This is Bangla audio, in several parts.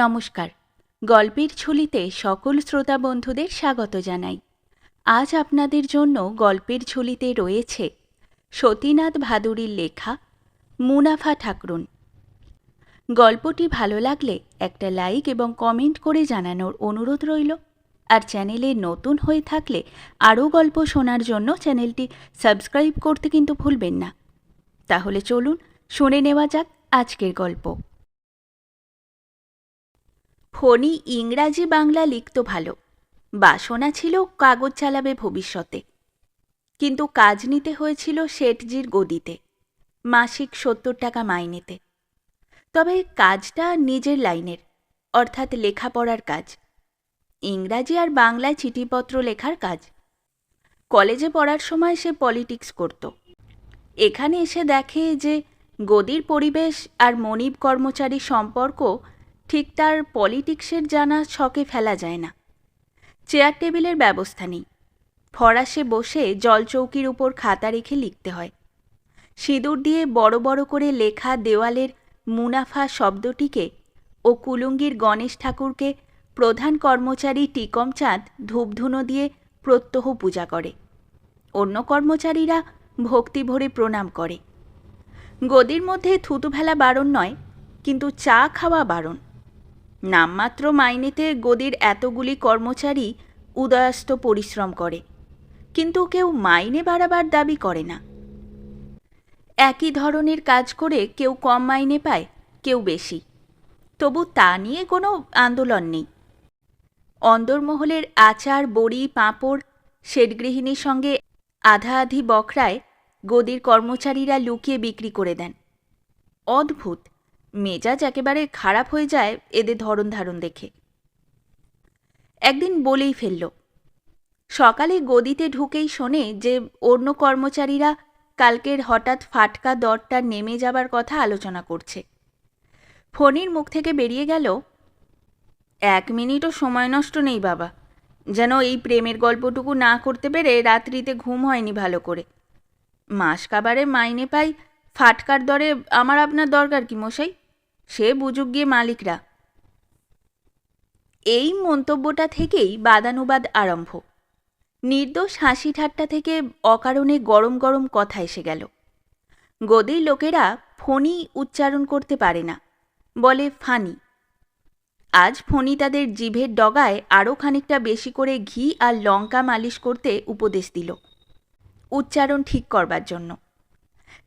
নমস্কার। গল্পের ঝুলিতে সকল শ্রোতা বন্ধুদের স্বাগত জানাই। আজ আপনাদের জন্য গল্পের ঝুলিতে রয়েছে সতীনাথ ভাদুরীর লেখা মুনাফা ঠাকরুন। গল্পটি ভালো লাগলে একটা লাইক এবং কমেন্ট করে জানানোর অনুরোধ রইল। আর চ্যানেলে নতুন হয়ে থাকলে আরও গল্প শোনার জন্য চ্যানেলটি সাবস্ক্রাইব করতে কিন্তু ভুলবেন না। তাহলে চলুন শুনে নেওয়া যাক আজকের গল্প। ফণি ইংরাজি বাংলা লিখত ভালো। বাসনা ছিল কাগজ চালাবে ভবিষ্যতে। কিন্তু কাজ নিতে হয়েছিল শেঠজির গদিতে, মাসিক সত্তর টাকা মাইনেতে। তবে কাজটা নিজের লাইনের, অর্থাৎ লেখাপড়ার কাজ। ইংরাজি আর বাংলায় চিঠিপত্র লেখার কাজ। কলেজে পড়ার সময় সে পলিটিক্স করত। এখানে এসে দেখে যে গদির পরিবেশ আর মনিব কর্মচারী সম্পর্ক ঠিক তার পলিটিক্সের জানা ছকে ফেলা যায় না। চেয়ার টেবিলের ব্যবস্থা নেই। ফরাসে বসে জলচৌকির উপর খাতা রেখে লিখতে হয়। সিঁদুর দিয়ে বড় বড় করে লেখা দেওয়ালের মুনাফা শব্দটিকে ও কুলুঙ্গির গণেশ ঠাকুরকে প্রধান কর্মচারী টিকম চাঁদ ধূপধুনো দিয়ে প্রত্যহ পূজা করে। অন্য কর্মচারীরা ভক্তি ভরে প্রণাম করে। গদির মধ্যে থুতু ফেলা বারণ নয়, কিন্তু চা খাওয়া বারণ। নামমাত্র মাইনেতে গদির এতগুলি কর্মচারী উদয়াস্ত পরিশ্রম করে। কিন্তু কেউ মাইনে বাড়াবার দাবি করে না। একই ধরনের কাজ করে কেউ কম মাইনে পায়, কেউ বেশি। তবু তা নিয়ে কোনো আন্দোলন নেই। অন্দরমহলের আচার, বড়ি, পাঁপড়, শেঠগৃহিণীর সঙ্গে আধা আধি বকরায় গদির কর্মচারীরা লুকিয়ে বিক্রি করে দেন। অদ্ভুত! মেজাজ একেবারে খারাপ হয়ে যায় এদের ধরন ধারণ দেখে। একদিন বলেই ফেলল, সকালে গদিতে ঢুকেই শোনে যে অন্য কর্মচারীরা কালকের হঠাৎ ফাটকা দরটা নেমে যাবার কথা আলোচনা করছে। ফণির মুখ থেকে বেরিয়ে গেল, এক মিনিটও সময় নষ্ট নেই বাবা, যেন এই প্রেমের গল্পটুকু না করতে পেরে রাত্রিতে ঘুম হয়নি ভালো করে। মাস কাবারে মাইনে পাই, ফাটকার দরে আমার আপনার দরকার কি মশাই? সে বুঝুক গিয়ে মালিকরা। এই মন্তব্যটা থেকেই বাদানুবাদ আরম্ভ। নির্দোষ হাসি ঠাট্টা থেকে অকারণে গরম গরম কথা এসে গেল। গদির লোকেরা ফণি উচ্চারণ করতে পারে না, বলে ফানি। আজ ফণি তাদের জিভের ডগায় আরও খানিকটা বেশি করে ঘি আর লঙ্কা মালিশ করতে উপদেশ দিল। উচ্চারণ ঠিক করবার জন্য।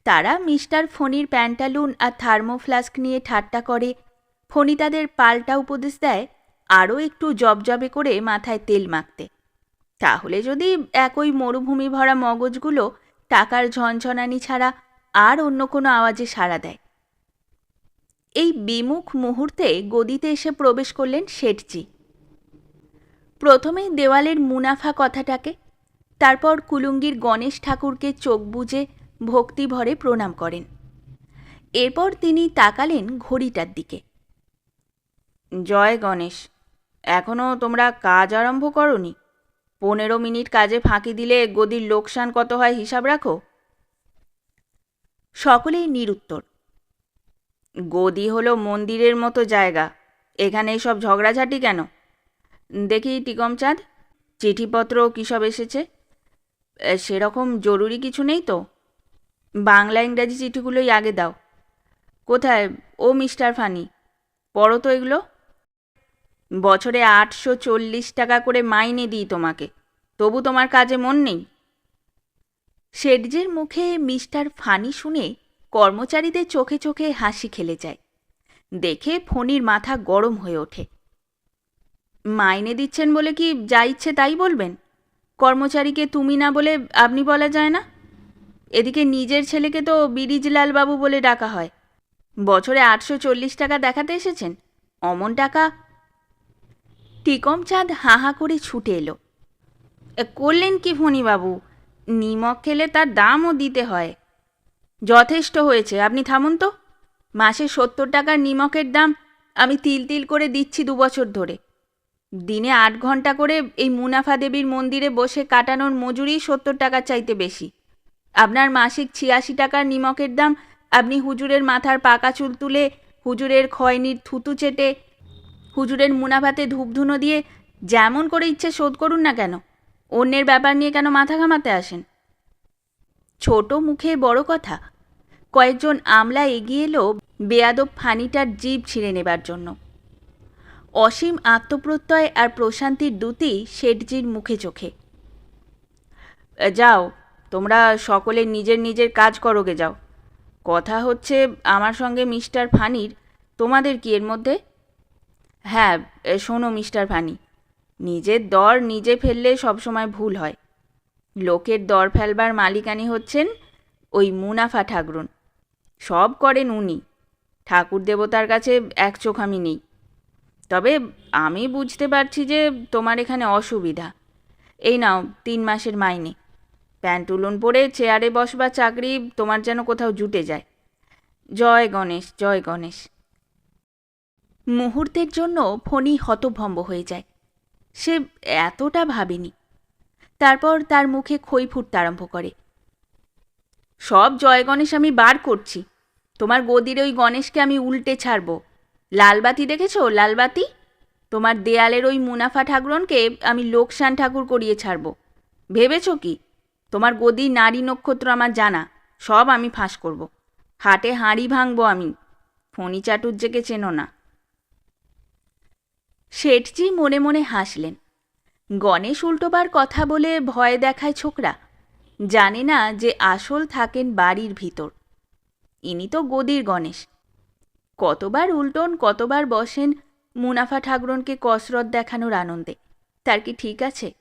তারা মিস্টার ফণির প্যান্টালুন আর থার্মোফ্লাস্ক নিয়ে ঠাট্টা করে। ফণি তাদের পাল্টা উপদেশ দেয়, আরও একটু জবজবে করে মাথায় তেল মাখতে। তাহলে যদি একই মরুভূমি ভরা মগজগুলো টাকার ঝনঝনানি ছাড়া আর অন্য কোনো আওয়াজে সাড়া দেয়। এই বিমুখ মুহূর্তে গদিতে এসে প্রবেশ করলেন শেঠজি। প্রথমেই দেওয়ালের মুনাফা কথাটাকে, তারপর কুলুঙ্গির গণেশ ঠাকুরকে চোখ বুজে ভক্তি ভরে প্রণাম করেন। এরপর তিনি তাকালেন ঘড়িটার দিকে। জয় গণেশ এখনও তোমরা কাজ আরম্ভ করনি? পনেরো মিনিট কাজে ফাঁকি দিলে গদির লোকসান কত হয় হিসাব রাখো। সকলেই নিরুত্তর। গদি হলো মন্দিরের মতো জায়গা এখানে সব ঝগড়াঝাটি কেন? দেখি টিকম চাঁদ চিঠিপত্র কী সব এসেছে সেরকম জরুরি কিছু নেই তো? বাংলা ইংরাজি চিঠিগুলোই আগে দাও। কোথায়? ও মিস্টার ফানি, পড়ো তো এগুলো। বছরে আটশো চল্লিশ টাকা করে মাইনে দিই তোমাকে, তবু তোমার কাজে মন নেই? শেঠজির মুখে মিস্টার ফানি শুনে কর্মচারীদের চোখে চোখে হাসি খেলে যায়। দেখে ফণির মাথা গরম হয়ে ওঠে। মাইনে দিচ্ছেন বলে কি যা ইচ্ছে তাই বলবেন? কর্মচারীকে তুমি না বলে আপনি বলা যায় না? এদিকে নিজের ছেলেকে তো বিরিজলাল বাবু বলে ডাকা হয়। বছরে আটশো চল্লিশ টাকা দেখাতে এসেছেন? অমন টাকা? টিকম চাঁদ হাঁ হাঁ করে ছুটে এলো। করলেন কি ফণিবাবু? নিমক খেলে তার দামও দিতে হয়। যথেষ্ট হয়েছে, আপনি থামুন তো। মাসে সত্তর টাকার নিমকের দাম আমি তিল তিল করে দিচ্ছি দু বছর ধরে। দিনে আট ঘণ্টা করে এই মুনাফা দেবীর মন্দিরে বসে কাটানোর মজুরি সত্তর টাকার চাইতে বেশি। আপনার মাসিক ছিয়াশি টাকার নিমকের দাম, আপনি হুজুরের মাথার পাকা চুল তুলে, হুজুরের খয়নির থুতু চেটে, হুজুরের মুনাফাতে ধূপধুনো দিয়ে যেমন করে ইচ্ছে শোধ করুন না কেন? অন্যের ব্যাপার নিয়ে কেন মাথা ঘামাতে আসেন? ছোট মুখে বড় কথা। কয়েকজন আমলা এগিয়ে এলো বেয়াদব ফানিটার জীব ছিঁড়ে নেবার জন্য। অসীম আত্মপ্রত্যয় আর প্রশান্তির দুটি শেঠজির মুখে চোখে। যাও তোমরা সকলে নিজের নিজের কাজ করোগে যাও। কথা হচ্ছে, আমার সঙ্গে মিস্টার ফানির, তোমাদের কি এর মধ্যে? হ্যাঁ শোনো মিস্টার ফানি, নিজের দর নিজে ফেললে সবসময় ভুল হয়। লোকের দর ফেলবার মালিকানি হচ্ছেন ওই মুনাফা ঠাকরুন। সব করেন উনি, ঠাকুর দেবতার কাছে এক চোখ আমি নেই। তবে আমি বুঝতে পারছি যে তোমার এখানে অসুবিধা। এই নাও, তিন মাসের মাইনে। প্যান্টুলুন পরে চেয়ারে বসবা চাকরি, তোমার যেন কোথাও জুটে যায়। জয় গণেশ জয় গণেশ। মুহূর্তের জন্য ফণি হতভম্ব হয়ে যায়। সে এতটা ভাবেনি। তারপর তার মুখে খই ফুটতে আরম্ভ করে। সব জয় গণেশ আমি বার করছি। তোমার গদির ওই গণেশকে আমি উল্টে ছাড়ব। লালবাতি দেখেছ? লালবাতি? তোমার দেয়ালের ওই মুনাফা ঠাকুরনকে আমি লোকসান ঠাকুর করিয়ে ছাড়ব। ভেবেছ কি? তোমার গদির নারী নক্ষত্র আমার জানা, সব আমি ফাঁস করব। হাটে হাঁড়ি ভাঙবো আমি, ফণি চাটুর্যেকে চেনো না। শেঠজি মনে মনে হাসলেন। গণেশ উল্টোবার কথা বলে ভয় দেখায় ছোকরা। জানে না যে আসল থাকেন বাড়ির ভিতর। ইনি তো গদির গণেশ। কতবার উল্টন, কতবার বসেন, মুনাফা ঠাকুরনকে কসরত দেখানোর আনন্দে। তার কি ঠিক আছে?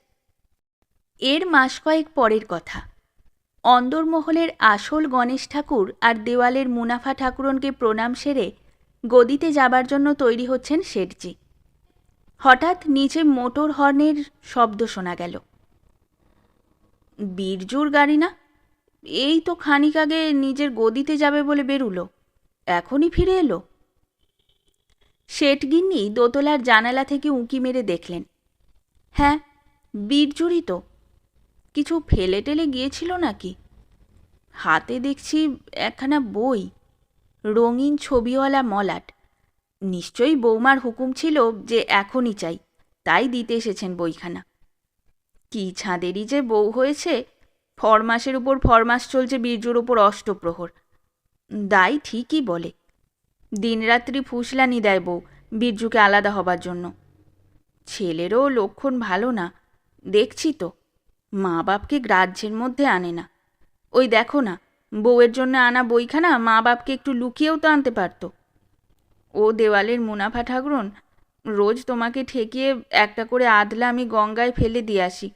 এর মাস কয়েক পরের কথা। অন্দরমহলের আসল গণেশ ঠাকুর আর দেওয়ালের মুনাফা ঠাকুরনকে প্রণাম সেরে গদিতে যাবার জন্য তৈরি হচ্ছেন শেঠজি। হঠাৎ নিচে মোটর হর্নের শব্দ শোনা গেল। বীরজুর গাড়ি না? এই তো খানিক আগে নিজের গদিতে যাবে বলে বেরুলো। এখনই ফিরে এলো। শেঠগিন্নি দোতলার জানালা থেকে উঁকি মেরে দেখলেন। হ্যাঁ বীরজুরই তো। কিছু ফেলে টেলে গিয়েছিল নাকি? হাতে দেখছি একখানা বই, রঙিন ছবিওয়ালা মলাট। নিশ্চয়ই বৌমার হুকুম ছিল যে এখনই চাই, তাই দিতে এসেছেন বইখানা। কি ছাঁদেরই যে বউ হয়েছে, ফরমাসের উপর ফরমাস চলছে বীর্যুর উপর অষ্টপ্রহর। দাই ঠিকই বলে। দিনরাত্রি ফুসলানি দেয় বউ বীর্যুকে আলাদা হবার জন্য। ছেলেরও লক্ষণ ভালো না, দেখছি তো। মা বাপকে গ্রাহ্যের মধ্যে আনে না। ওই দেখো না, বউয়ের জন্য আনা বইখানা মা বাপকে একটু লুকিয়েও তো আনতে পারতো। ও দেওয়ালের মুনাফা ঠাকুরন, রোজ তোমাকে ঠেকিয়ে একটা করে আদলা আমি গঙ্গায় ফেলে দিয়ে আসি।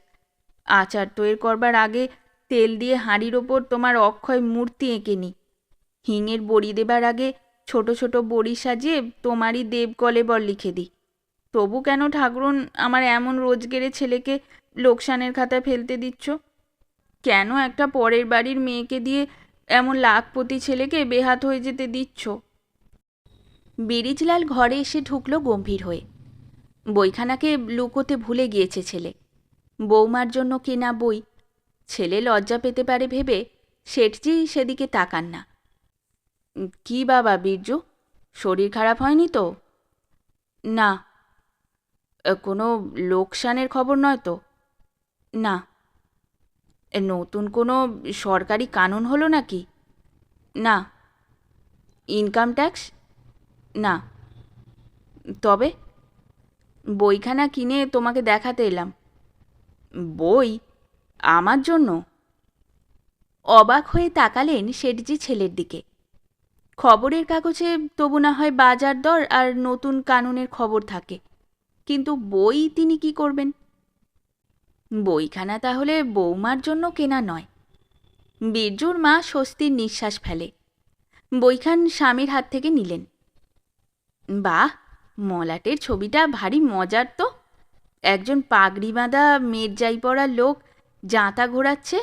আচার তৈর করবার আগে তেল দিয়ে হাঁড়ির ওপর তোমার অক্ষয় মূর্তি এঁকে নিই হিঙের বড়ি দেবার আগে ছোট ছোট বড়ি সাজিয়ে তোমারই দেবকলে বর লিখে দিই। তবু কেন ঠাকুরন আমার এমন রোজগেরে ছেলেকে লোকসানের খাতায় ফেলতে দিচ্ছ? কেন একটা পরের বাড়ির মেয়েকে দিয়ে এমন লাখপতি ছেলেকে বেহাত হয়ে যেতে দিচ্ছ? বিরিজলাল ঘরে এসে ঢুকলো গম্ভীর হয়ে। বইখানাকে লুকোতে ভুলে গিয়েছে ছেলে। বৌমার জন্য কেনা বই। ছেলে লজ্জা পেতে পারে ভেবে শেঠজি সেদিকে তাকান না। কি বাবা বীর্য? শরীর খারাপ হয়নি তো? না কোনো লোকসানের খবর নয় তো? না। নতুন কোনো সরকারি কানুন হলো নাকি? না। Income tax? না। তবে বইখানা কিনে তোমাকে দেখাতে এলাম। বই আমার জন্য? অবাক হয়ে তাকালেন শেঠজি ছেলের দিকে। খবরের কাগজে তবু না হয় বাজার দর আর নতুন কানুনের খবর থাকে। কিন্তু বই তিনি কি করবেন? বইখানা তাহলে বৌমার জন্য কেনা নয়। বীরজুর মা স্বস্তির নিঃশ্বাস ফেলে। বইখান স্বামীর হাত থেকে নিলেন। বাহ, মলাটের ছবিটা ভারী মজার তো। একজন পাগড়ি বাঁধা মেরজাই পরা লোক জাঁতা ঘোরাচ্ছে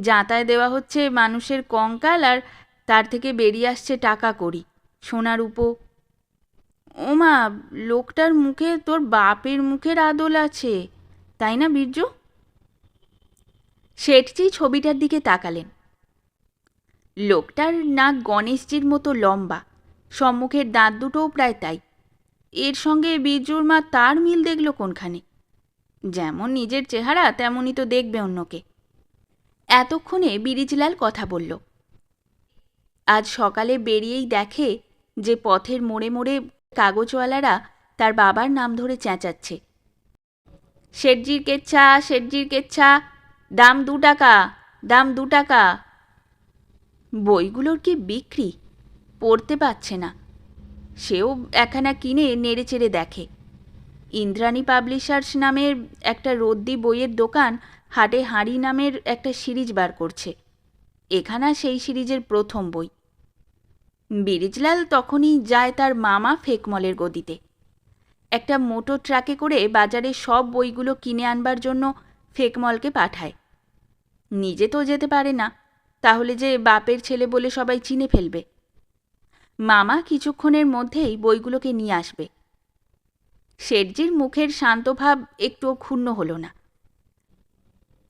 জাঁতায় দেওয়া হচ্ছে মানুষের কঙ্কাল আর তার থেকে বেরিয়ে আসছে টাকা করি সোনার উপো। ওমা, লোকটার মুখে তোর বাপের মুখের আদল আছে, তাই না বীর্য? শেঠজি ছবিটার দিকে তাকালেন। লোকটার নাক গণেশজির মতো লম্বা, সম্মুখের দাঁত দুটোও প্রায় তাই। এর সঙ্গে বীরজুর মা তার মিল দেখল কোনখানে? যেমন নিজের চেহারা তেমনই তো দেখবে অন্যকে। এতক্ষণে বিরিজলাল কথা বলল, আজ সকালে বেরিয়েই দেখে যে পথের মোড়ে মোড়ে কাগজওয়ালারা তার বাবার নাম ধরে চেঁচাচ্ছে। শেঠজির কেচ্ছা শেঠজির কেচ্ছা, দাম দু টাকা, দাম দু টাকা। বইগুলোর কি বিক্রি? পড়তে পারছে না। সেও একখানা কিনে নেড়ে চেড়ে দেখে। ইন্দ্রাণী পাবলিশার্স নামের একটা রদ্দি বইয়ের দোকান হাটে হাঁড়ি নামের একটা সিরিজ বার করছে। এখানা সেই সিরিজের প্রথম বই। বিরিজলাল তখনই যায় তার মামা ফেকমলের গদিতে। একটা মোটর ট্রাকে করে বাজারে সব বইগুলো কিনে আনবার জন্য ফেকমলকে পাঠায়। নিজে তো যেতে পারে না, তাহলে যে বাপের ছেলে বলে সবাই চিনে ফেলবে। মামা কিছুক্ষণের মধ্যেই বইগুলোকে নিয়ে আসবে। শেঠজির মুখের শান্ত ভাব একটুও ক্ষুণ্ণ হলো না।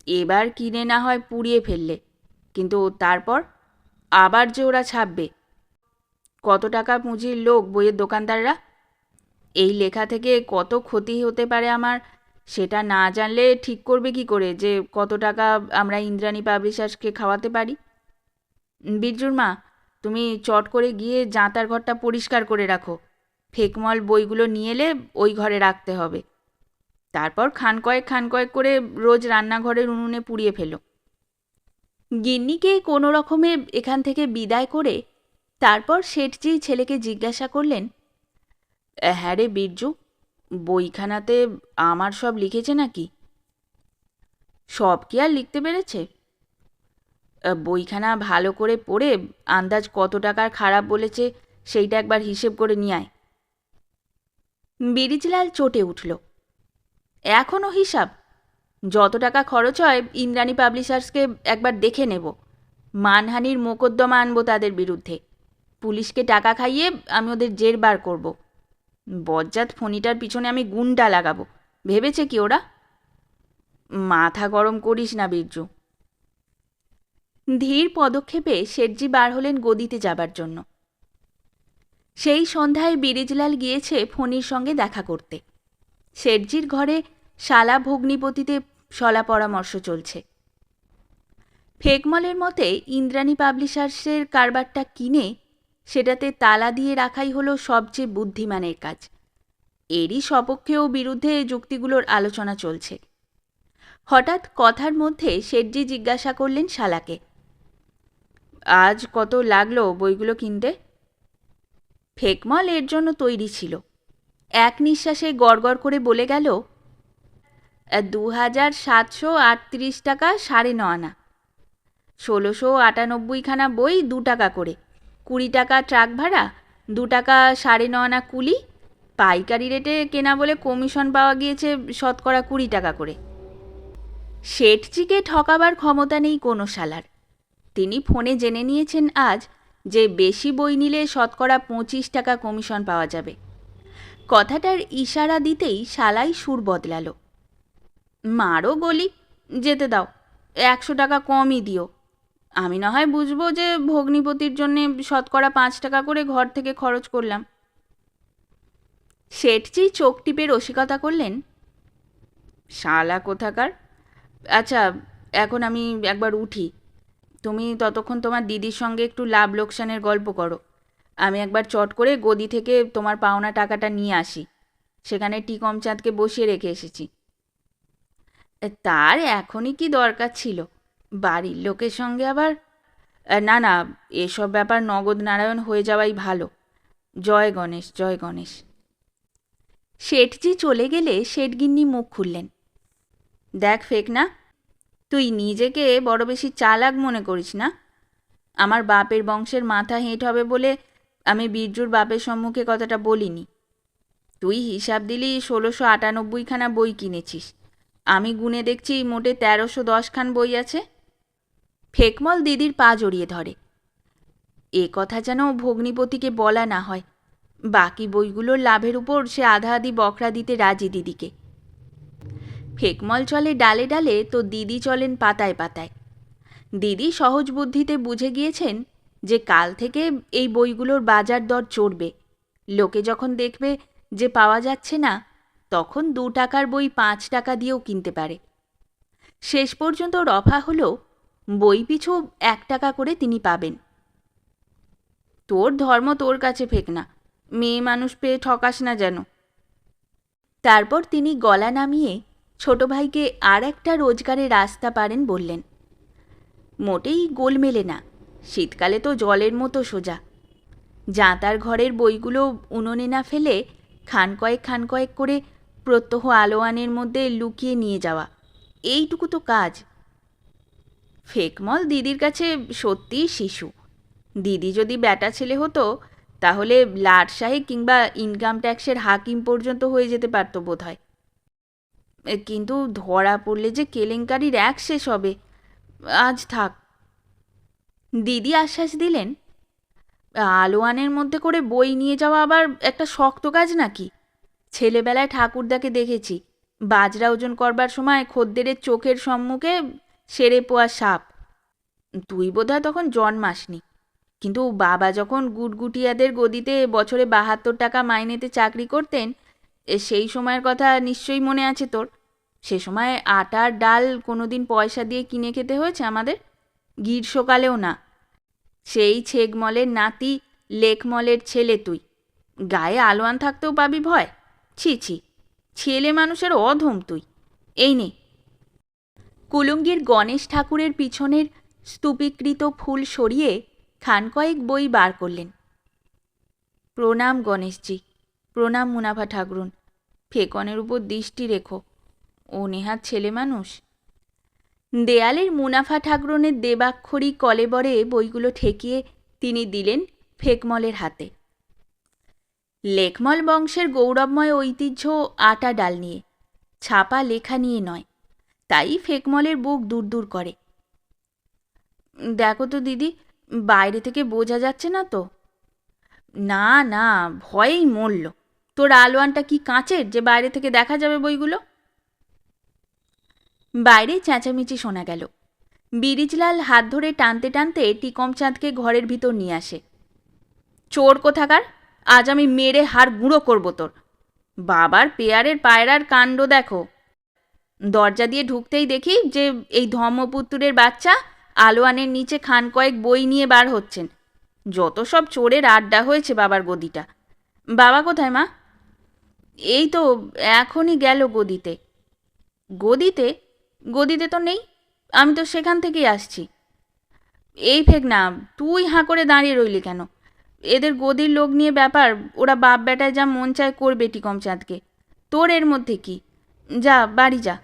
এবার কিনে না হয় পুড়িয়ে ফেললে, কিন্তু তারপর আবার যে ওরা ছাপবে কত টাকা পুঁজির লোক বইয়ের দোকানদাররা? এই লেখা থেকে কত ক্ষতি হতে পারে আমার, সেটা না জানলে ঠিক করবে কি করে যে কত টাকা আমরা ইন্দ্রাণী পাবলিশার্সকে খাওয়াতে পারি? বিরজুর মা, তুমি চট করে গিয়ে জাঁতার ঘরটা পরিষ্কার করে রাখো। ফেকমল বইগুলো নিয়ে এলে ওই ঘরে রাখতে হবে। তারপর খান কয়েক খান কয়েক করে রোজ রান্নাঘরের উনুনে পুড়িয়ে ফেলো। গিন্নিকে কোনো রকমে এখান থেকে বিদায় করে তারপর শেঠজি ছেলেকে জিজ্ঞাসা করলেন হ্যাঁ রে বীরজু, বইখানাতে আমার সব লিখেছে নাকি? সব কি আর লিখতে পেরেছে? বইখানা ভালো করে পড়ে আন্দাজ কত টাকার খারাপ বলেছে সেইটা একবার হিসেব করে নিয়ে আয়। বিরিজলাল চটে উঠল। এখনও হিসাব? যত টাকা খরচ হয় ইন্দ্রাণী পাবলিশার্সকে একবার দেখে নেব। মানহানির মোকদ্দমা আনব তাদের বিরুদ্ধে। পুলিশকে টাকা খাইয়ে আমি ওদের জের বার করব। বজ্জাত ফণিটার পিছনে আমি গুন্ডা লাগাবো। ভেবেছে কি ওরা? মাথা গরম করিস না, বীরজু। ধীর পদক্ষেপে শেঠজি বার হলেন গদিতে যাবার জন্য। সেই সন্ধ্যায় বিরিজলাল গিয়েছে ফণির সঙ্গে দেখা করতে। শেঠজির ঘরে শালা ভগ্নিপতিতে সলা পরামর্শ চলছে। ফেকমলের মতে, ইন্দ্রাণী পাবলিশার্সের কারবারটা কিনে সেটাতে তালা দিয়ে রাখাই হলো সবচেয়ে বুদ্ধিমানের কাজ। এরই সপক্ষে ও বিরুদ্ধে যুক্তিগুলোর আলোচনা চলছে। হঠাৎ কথার মধ্যে শেঠজি জিজ্ঞাসা করলেন শালাকে, আজ কত লাগল বইগুলো কিনতে? ফেকমল এর জন্য তৈরি ছিল। এক নিঃশ্বাসে গড়গড় করে বলে গেল দু হাজার সাতশো আটত্রিশ টাকা সাড়ে ন আনা ষোলোশো আটানব্বইখানা বই দু টাকা করে। কুড়ি টাকা ট্রাক ভাড়া, দু টাকা সাড়ে ন আনা কুলি, পাইকারি রেটে কেনা বলে কমিশন পাওয়া গিয়েছে শতকরা কুড়ি টাকা করে। শেঠজিকে ঠকাবার ক্ষমতা নেই কোনো শালার। তিনি ফোনে জেনে নিয়েছেন আজ যে বেশি বই নিলে শতকরা পঁচিশ টাকা কমিশন পাওয়া যাবে। কথাটার ইশারা দিতেই শালাই সুর বদলাল। মারও গলি, যেতে দাও, একশো টাকা কমই দিও। আমি না হয় বুঝব যে ভগ্নিপতির জন্যে শতকরা পাঁচ টাকা করে ঘর থেকে খরচ করলাম। শেঠজি চোখ টিপে রসিকতা করলেন, শালা কোথাকার? আচ্ছা এখন আমি একবার উঠি। তুমি ততক্ষণ তোমার দিদির সঙ্গে একটু লাভ লোকসানের গল্প করো। আমি একবার চট করে গদি থেকে তোমার পাওনা টাকাটা নিয়ে আসি। সেখানে টিকমচাঁদকে বসিয়ে রেখে এসেছি। তার এখনই কি দরকার ছিল? বাড়ির লোকের সঙ্গে আবার? না না, এসব ব্যাপার নগদ নারায়ণ হয়ে যাওয়াই ভালো। জয় গণেশ জয় গণেশ। শেঠজি চলে গেলে শেঠগিন্নি মুখ খুললেন। দেখ ফেক না তুই নিজেকে বড় বেশি চালাক মনে করিস না? আমার বাপের বংশের মাথা হেঁট হবে বলে আমি বীরজুর বাপের সম্মুখে কথাটা বলিনি। তুই হিসাব দিলি ষোলোশো আটানব্বইখানা বই কিনেছিস। আমি গুনে দেখছি মোটে তেরোশো দশখান বই আছে। ফেকমল দিদির পা জড়িয়ে ধরে। এ কথা যেন ভগ্নিপতিকে বলা না হয়। বাকি বইগুলোর লাভের উপর সে আধা আধি বকরা দিতে রাজি দিদিকে। ফেকমল চলে ডালে ডালে তো দিদি চলেন পাতায় পাতায়। দিদি সহজ বুদ্ধিতে বুঝে গিয়েছেন যে কাল থেকে এই বইগুলোর বাজার দর চড়বে। লোকে যখন দেখবে যে পাওয়া যাচ্ছে না, তখন দু টাকার বই পাঁচ টাকা দিয়েও কিনতে পারে। শেষ পর্যন্ত রফা হলো বই পিছু এক টাকা করে তিনি পাবেন। তোর ধর্ম তোর কাছে ফেক না মেয়ে মানুষ পেয়ে ঠকাস না যেন। তারপর তিনি গলা নামিয়ে ছোট ভাইকে আর একটা রোজগারের রাস্তা পারেন বললেন, মোটেই গোল মেলে না, শীতকালে তো জলের মতো সোজা। জাঁতার ঘরের বইগুলো উনুনে না ফেলে খান কয়েক খান কয়েক করে প্রত্যহ আলোয়ানের মধ্যে লুকিয়ে নিয়ে যাওয়া। এইটুকু তো কাজ। ফেকমল দিদির কাছে সত্যিই শিশু। দিদি যদি ব্যাটা ছেলে হতো, তাহলে লাট সাহেব কিংবা ইনকাম ট্যাক্সের হাকিম পর্যন্ত হয়ে যেতে পারতো বোধ হয় কিন্তু ধরা পড়লে যে কেলেঙ্কারির এক শেষ হবে, আজ থাক। দিদি আশ্বাস দিলেন, আলোয়ানের মধ্যে করে বই নিয়ে যাওয়া আবার একটা শক্ত কাজ নাকি? ছেলেবেলায় ঠাকুরদাকে দেখেছি, বাজরা ওজন করবার সময় খদ্দেরের চোখের সম্মুখে সেরে পোয়া সাপ। তুই বোধহয় তখন জন্মাসনি। কিন্তু বাবা যখন গুটগুটিয়াদের গদিতে বছরে বাহাত্তর টাকা মাইনেতে চাকরি করতেন সেই সময়ের কথা নিশ্চয়ই মনে আছে তোর? সে সময় আটার ডাল কোনো দিন পয়সা দিয়ে কিনে খেতে হয়েছে আমাদের? গ্রীষ্মকালেও না। সেই ছেগমলের নাতি লেখমলের ছেলে তুই। গায়ে আলোয়ান থাকতেও পাবি ভয়? ছি ছি। ছেলে মানুষের অধম তুই। এই নে কুলুঙ্গির গণেশ ঠাকুরের পিছনের স্তূপীকৃত ফুল সরিয়ে খান কয়েক বই বার করলেন। প্রণাম গণেশজি, প্রণাম মুনাফা ঠাকুরুন, ফেকনের উপর দৃষ্টি রেখো, ও নেহাত ছেলে মানুষ। দেয়ালের মুনাফা ঠাকুরনের দেবাক্ষরী কলেবরে বইগুলো ঠেকিয়ে তিনি দিলেন ফেকমলের হাতে। লেখমল বংশের গৌরবময় ঐতিহ্য আটা ডাল নিয়ে, ছাপা লেখা নিয়ে নয়। তাই ফেকমলের বুক দূর দূর করে। দেখো তো দিদি, বাইরে থেকে বোঝা যাচ্ছে না তো। না না, ভয়েই মরল। তোর আলোয়ানটা কি কাঁচের যে বাইরে থেকে দেখা যাবে বইগুলো? বাইরে চেঁচামেচি শোনা গেল। বিরিজলাল হাত ধরে টানতে টানতে টিকম চাঁদকে ঘরের ভিতর নিয়ে আসে। চোর কোথাকার? আজ আমি মেরে হাড় গুঁড়ো করব তোর। বাবার পেয়ারের পায়রার কাণ্ড দেখো। দরজা দিয়ে ঢুকতেই দেখি যে এই ধর্মপুত্রের বাচ্চা আলোয়ানের নিচে খান কয়েক বই নিয়ে বার হচ্ছেন। যত সব চোরের আড্ডা হয়েছে বাবার গদিটা। বাবা কোথায় মা? এই তো এখনই গেল গদিতে। গদিতে? গদিতে তো নেই। আমি তো সেখান থেকেই আসছি। এই ফেক না তুই হাঁ করে দাঁড়িয়ে রইলি কেন? এদের গদির লোক নিয়ে ব্যাপার, ওরা বাপ বেটায় যা মন চায় করবে টিকম চাঁদকে তোর এর মধ্যে কি? যা, বাড়ি যা।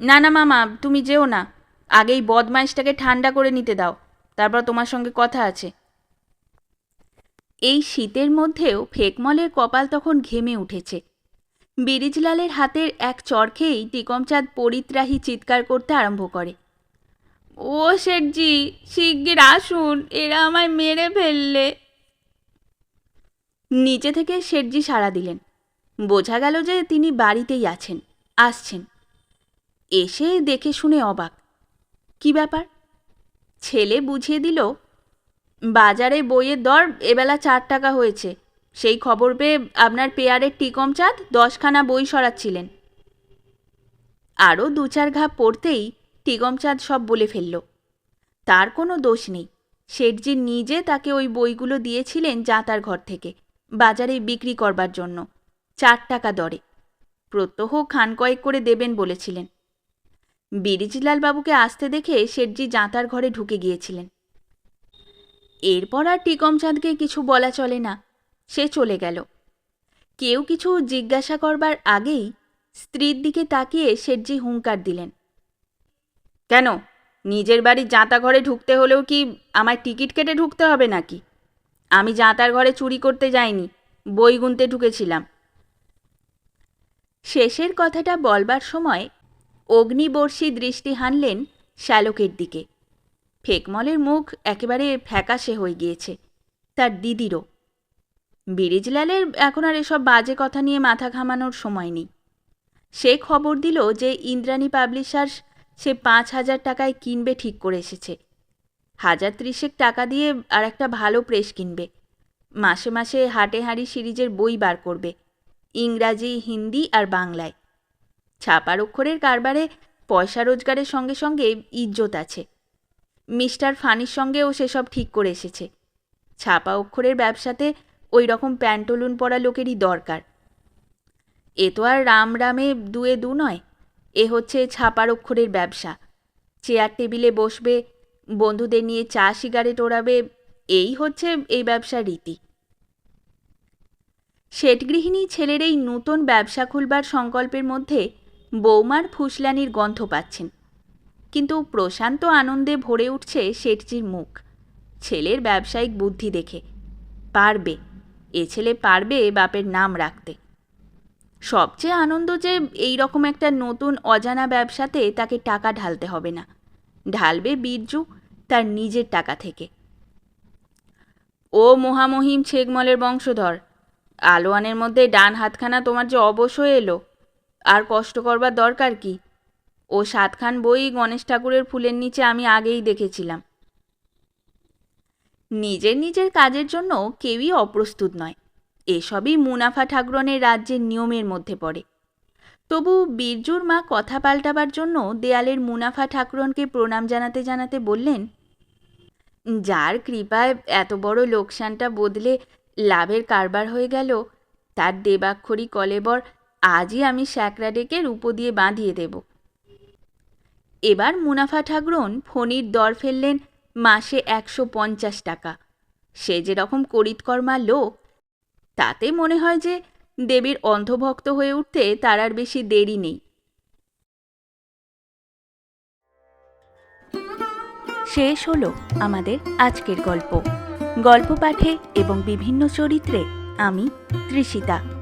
না না, মামা, তুমি যেও না। আগেই বদমাইশটাকে ঠান্ডা করে নিতে দাও। তারপর তোমার সঙ্গে কথা আছে। এই শীতের মধ্যেও ফেকমলের কপাল তখন ঘেমে উঠেছে। বিরিজলালের হাতের এক চরখেই টিকমচাঁদ পরিত্রাহী চিৎকার করতে আরম্ভ করে। ও শেঠজি, শিগগির আসুন, এরা আমায় মেরে ফেললে। নিচে থেকে শেঠজি সাড়া দিলেন। বোঝা গেল যে তিনি বাড়িতেই আছেন, আসছেন। এসে দেখে শুনে অবাক। কি ব্যাপার? ছেলে বুঝিয়ে দিল, বাজারে বইয়ের দর এবেলা চার টাকা হয়েছে। সেই খবর পেয়ে আপনার পেয়ারের টিকম চাঁদ দশখানা বই সরাচ্ছিলেন। আরও দু চার ঘা পড়তেই টিকম চাঁদ সব বলে ফেলল। তার কোনো দোষ নেই। শেঠজি নিজে তাকে ওই বইগুলো দিয়েছিলেন যাতার ঘর থেকে, বাজারে বিক্রি করবার জন্য, চার টাকা দরে। প্রত্যহ খান কয়েক করে দেবেন বলেছিলেন। বাবুকে আসতে দেখে শেঠজি জাঁতার ঘরে ঢুকে গিয়েছিলেন। এরপর আর টিকমচাঁদকে কিছু বলা চলে না, সে চলে গেল। কেউ কিছু জিজ্ঞাসা করবার আগেই স্ত্রীর দিকে তাকিয়ে শেঠজি হুঙ্কার দিলেন, কেন, নিজের বাড়ির জাঁতা ঘরে ঢুকতে হলেও কি আমায় টিকিট কেটে ঢুকতে হবে নাকি? আমি জাঁতার ঘরে চুরি করতে যাইনি, বই গুনতে ঢুকেছিলাম। শেষের কথাটা বলবার সময় অগ্নিবর্ষী দৃষ্টি হানলেন শ্যালকের দিকে। ফেকমলের মুখ একেবারে ফ্যাকাশে হয়ে গিয়েছে, তার দিদিরও। বিরিজলালের এখন আর এসব বাজে কথা নিয়ে মাথা ঘামানোর সময় নেই। সে খবর দিল যে ইন্দ্রাণী পাবলিশার্স সে পাঁচ হাজার টাকায় কিনবে ঠিক করে এসেছে। হাজার ত্রিশেক টাকা দিয়ে আর একটা ভালো প্রেস কিনবে। মাসে মাসে হাটে হাঁড়ি সিরিজের বই বার করবে। ইংরাজি, হিন্দি আর বাংলায়। ছাপার অক্ষরের কারবারে পয়সা রোজগারের সঙ্গে সঙ্গে ইজ্জত আছে। মিস্টার ফানির সঙ্গেও সেসব ঠিক করে এসেছে। ছাপা অক্ষরের ব্যবসাতে ওই রকম প্যান্টলুন পরা লোকেরই দরকার। এ তো আর রাম রামে দুয়ে দু নয়, এ হচ্ছে ছাপার অক্ষরের ব্যবসা। চেয়ার টেবিলে বসবে, বন্ধুদের নিয়ে চা সিগারেট ওড়াবে, এই হচ্ছে এই ব্যবসার রীতি। শেঠগৃহিণী ছেলের এই নূতন ব্যবসা খুলবার সংকল্পের মধ্যে বৌমার ফুসলানির গন্ধ পাচ্ছেন। কিন্তু প্রশান্ত আনন্দে ভরে উঠছে শেঠজির মুখ। ছেলের ব্যবসায়িক বুদ্ধি দেখে। পারবে। এ ছেলে পারবে বাপের নাম রাখতে। সবচেয়ে আনন্দ যে এই রকম একটা নতুন অজানা ব্যবসাতে তাকে টাকা ঢালতে হবে না। ঢালবে বীরজু তার নিজের টাকা থেকে। ও মহামহিম ছেগমলের বংশধর। আলোয়ানের মধ্যে ডান হাতখানা তোমার যে অবশ হয়ে এলো। আর কষ্ট করবার দরকার কি? ও সাতখান বই গণেশ ঠাকুরের ফুলের নিচে আমি আগেই দেখেছিলাম। নিজের নিজের কাজের জন্য কেউই অপ্রস্তুত নয়। এসবই মুনাফা ঠাকুরনের রাজ্যের নিয়মের মধ্যে পড়ে। তবু বীরজুর মা কথা পাল্টাবার জন্য দেয়ালের মুনাফা ঠাকুরনকে প্রণাম জানাতে জানাতে বললেন, যার কৃপায় এত বড় লোকসানটা বদলে লাভের কারবার হয়ে গেল, তার দেবাক্ষরী কলেবর আজই আমি স্যাকরা ডেকে রূপো দিয়ে বাঁধিয়ে দেব। এবার মুনাফা ঠাকুরন ফণির দর ফেললেন মাসে একশো পঞ্চাশ টাকা। সে যেরকম করিতকর্মা লোক, তাতে মনে হয় যে দেবীর অন্ধভক্ত হয়ে উঠতে তার আর বেশি দেরি নেই। শেষ হলো আমাদের আজকের গল্প। গল্প পাঠে এবং বিভিন্ন চরিত্রে আমি তৃষিতা